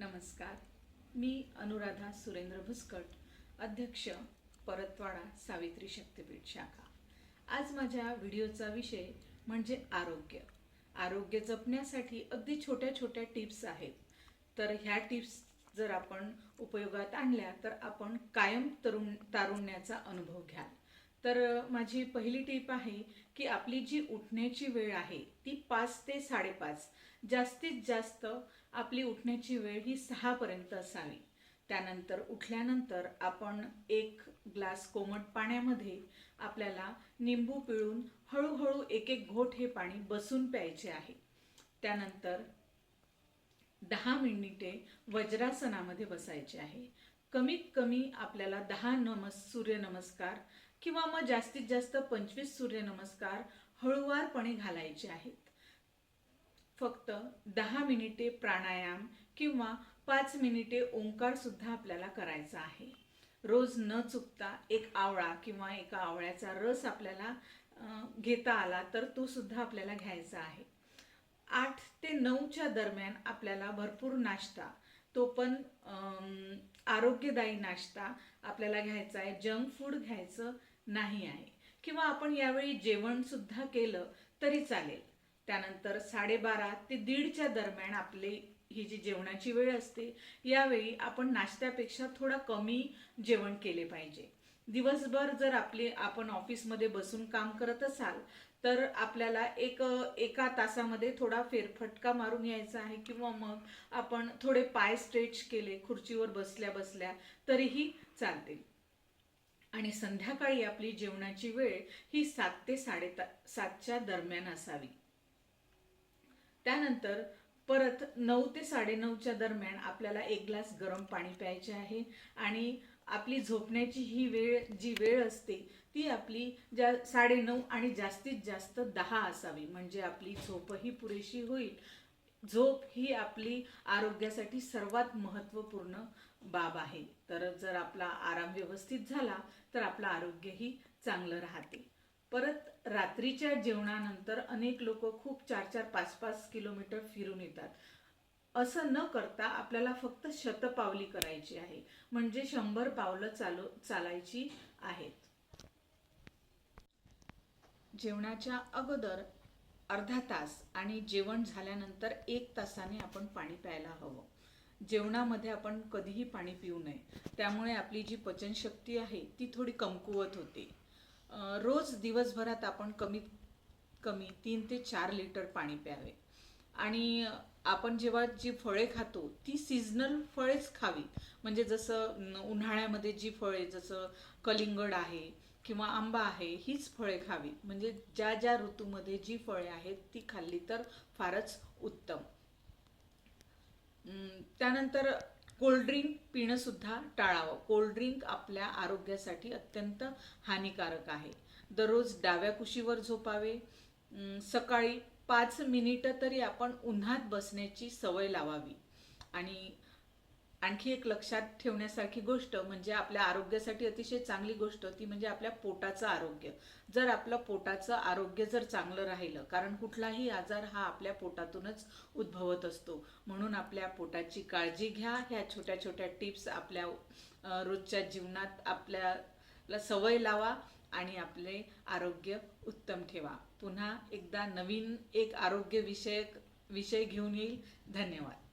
नमस्कार. मी अनुराधा सुरेंद्र भुसकट अध्यक्ष परतवाडा सावित्री शक्तीपीठ शाखा. आज माझ्या व्हिडिओचा विषय म्हणजे आरोग्य. आरोग्य जपण्यासाठी अगदी छोट्या छोट्या टिप्स आहेत. तर ह्या टिप्स जर आपण उपयोगात आणल्या तर आपण कायम तरुण तारुण्याचा अनुभव घ्याल. तर माझी पहिली टीप आहे की आपली जी उठण्याची वेळ आहे ती पाच ते साडेपाच. जास्तीत जास्त आपली उठण्याची वेळ ही सहापर्यंत असावी. त्यानंतर उठल्यानंतर आपण एक ग्लास कोमट पाण्यामध्ये आपल्याला निंबू पिळून हळूहळू एक एक घोट हे पाणी बसून प्यायचे आहे. त्यानंतर दहा मिनिटे वज्रासनामध्ये बसायचे आहे. कमीत कमी आपल्याला दहा नमस सूर्यनमस्कार किंवा मग जास्तीत जास्त पंचवीस सूर्यनमस्कार हळुवारपणे घालायचे आहेत. फक्त दहा मिनिटे प्राणायाम किंवा पाच मिनिटे ओंकार सुद्धा आपल्याला करायचा आहे. रोज न चुकता एक आवळा किंवा एका आवळ्याचा रस आपल्याला घेता आला तर तो सुद्धा आपल्याला घ्यायचा आहे. आठ ते नऊच्या दरम्यान आपल्याला भरपूर नाश्ता तो पण आरोग्यदायी नाश्ता आपल्याला घ्यायचा आहे. जंक फूड घ्यायचं नाही आहे. किंवा आपण यावेळी जेवण सुद्धा केलं तरी चालेल. त्यानंतर साडेबारा ते दीडच्या दरम्यान आपली ही जी जेवणाची वेळ असते यावेळी आपण नाश्त्यापेक्षा थोडा कमी जेवण केले पाहिजे. दिवसभर जर आपले आपण ऑफिसमध्ये बसून काम करत असाल तर आपल्याला एक एका तासामध्ये थोडा फेरफटका मारून यायचा आहे किंवा मग आपण थोडे पाय स्ट्रेच केले खुर्चीवर बसल्या बसल्या तरीही चालतील. आणि संध्याकाळी आपली जेवणाची वेळ ही सात ते साडे सातच्या दरम्यान असावी. त्यानंतर परत नऊ ते साडेनऊच्या दरम्यान आपल्याला एक ग्लास गरम पाणी प्यायचे आहे आणि आपली झोपण्याची ही वेळ जी वेळ असते ती आपली ज्या साडेनऊ आणि जास्तीत जास्त दहा असावी. म्हणजे आपली झोपही पुरेशी होईल. झोप ही आपली आरोग्यासाठी सर्वात महत्त्वपूर्ण बाब आहे. तर जर आपला आराम व्यवस्थित झाला तर आपलं आरोग्यही चांगलं राहते. परत रात्रीच्या जेवणानंतर अनेक लोक खूप चार चार पाच पाच किलोमीटर फिरून येतात. असं न करता आपल्याला फक्त शतपावली करायची आहे. म्हणजे शंभर पावलं चालू चालायची आहेत. जेवणाच्या अगोदर अर्धा तास आणि जेवण झाल्यानंतर एक तासाने आपण पाणी प्यायला हवं. जेवणामध्ये आपण कधीही पाणी पिऊ नये. त्यामुळे आपली जी पचनशक्ती आहे ती थोडी कमकुवत होते. रोज दिवसभरात आपण कमीत कमी तीन ते चार लिटर पाणी प्यावे. आणि आपण जेव्हा जी फळे खातो ती सीझनल फळेच खावी म्हणजे जसं उन्हाळ्यामध्ये जी फळे जसं कलिंगड आहे किंवा आंबा आहे हीच फळे खावी म्हणजे ज्या ज्या ऋतूमध्ये जी फळे आहेत ती खाल्ली तर फारच उत्तम. त्यानंतर कोल्ड्रिंक पिणं सुद्धा टाळावं. कोल्ड्रिंक आपल्या आरोग्यासाठी अत्यंत हानिकारक आहे. दररोज डाव्या कुशीवर झोपावे. सकाळी पाच मिनिटं तरी आपण उन्हात बसण्याची सवय लावावी. आणि आणखी एक लक्षात ठेवण्यासारखी गोष्ट म्हणजे आपल्या आरोग्यासाठी अतिशय चांगली गोष्ट ती म्हणजे आपल्या पोटाचं आरोग्य. जर आपलं पोटाचं आरोग्य जर चांगलं राहिलं कारण कुठलाही आजार हा आपल्या पोटातूनच उद्भवत असतो. म्हणून आपल्या पोटाची काळजी घ्या ह्या छोट्या छोट्या टिप्स आपल्या रोजच्या जीवनात आपल्याला सवय लावा. आणि आपले आरोग्य उत्तम ठेवा. पुन्हा एकदा नवीन एक आरोग्यविषयक विषय घेऊन येईल. धन्यवाद.